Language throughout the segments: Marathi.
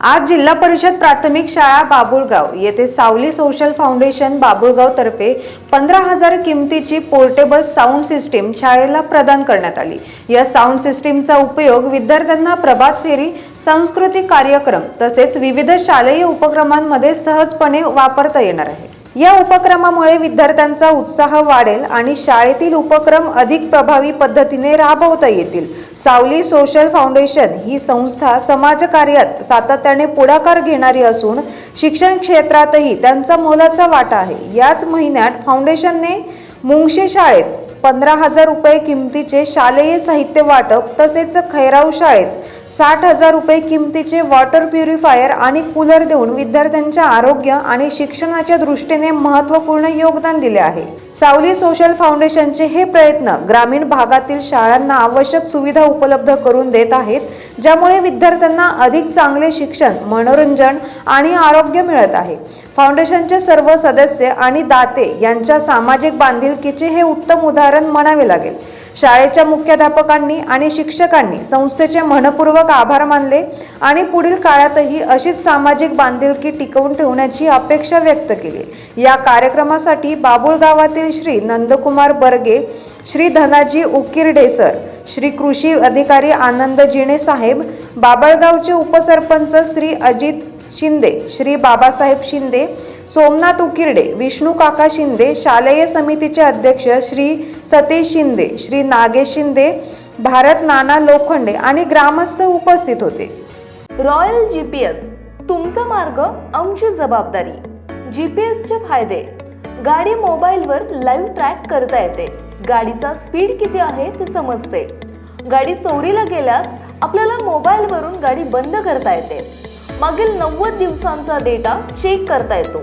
आज जिल्हा परिषद प्राथमिक शाळा बाबुळगाव येथे सावली सोशल फाउंडेशन बाबुळगाव तर्फे पंधरा हजार किमतीची पोर्टेबल साऊंड सिस्टीम शाळेला प्रदान करण्यात आली. या साऊंड सिस्टीमचा उपयोग विद्यार्थ्यांना प्रभात फेरी सांस्कृतिक कार्यक्रम तसेच विविध शालेय उपक्रमांमध्ये सहजपणे वापरता येणार आहे. या उपक्रमामुळे विद्यार्थ्यांचा उत्साह वाढेल आणि शाळेतील उपक्रम अधिक प्रभावी पद्धतीने राबवता येतील. सावली सोशल फाउंडेशन ही संस्था समाजकार्यात सातत्याने पुढाकार घेणारी असून शिक्षण क्षेत्रातही त्यांचा मोलाचा वाटा आहे. याच महिन्यात फाउंडेशनने मुंगशे शाळेत पंधरा हजार रुपये किमतीचे शालेय साहित्य वाटप तसेच खैराव शाळेत साठ हजार रुपये किमतीचे वॉटर प्युरिफायर आणि कूलर देऊन विद्यार्थ्यांच्या आरोग्य आणि शिक्षणाच्या दृष्टीने महत्त्वपूर्ण योगदान दिले आहे. सावली सोशल फाउंडेशनचे हे प्रयत्न ग्रामीण भागातील शाळांना आवश्यक सुविधा उपलब्ध करून देत आहेत ज्यामुळे विद्यार्थ्यांना अधिक चांगले शिक्षण मनोरंजन आणि आरोग्य मिळत आहे. फाउंडेशनचे सर्व सदस्य आणि दाते यांच्या सामाजिक बांधिलकीचे हे उत्तम उदाहरण म्हणावे लागेल. शाळेच्या मुख्याध्यापकांनी आणि शिक्षकांनी संस्थेचे मनपूर्वक आभार मानले आणि पुढील काळातही अशीच सामाजिक बांधिलकी टिकवून ठेवण्याची अपेक्षा व्यक्त केली. या कार्यक्रमासाठी बाबुळ गावातील श्री नंदकुमार बर्गे श्री धनाजी उकिरडे सर श्री कृषी अधिकारी आनंद जिणे साहेब बाबळगावचे उपसरपंच श्री अजित शिंदे श्री बाबासाहेब शिंदे सोमनाथ उकिरडे विष्णू काका शिंदे शालेय समितीचे अध्यक्ष श्री सतीश शिंदे श्री नागेश शिंदे भारत नाना लोखंडे आणि ग्रामस्थ उपस्थित होते. रॉयल जी पी एस तुमचा मार्ग आमची जबाबदारी. जी पी एसचे फायदे. गाडी मोबाईलवर लाईव्ह ट्रॅक करता येते. गाडीचा स्पीड किती आहे ते समजते. गाडी चोरीला गेल्यास आपल्याला मोबाईलवरून गाडी बंद करता येते. मागील नव्वद दिवसांचा डेटा चेक करता येतो.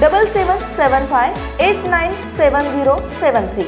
Double seven seven five eight nine seven zero seven three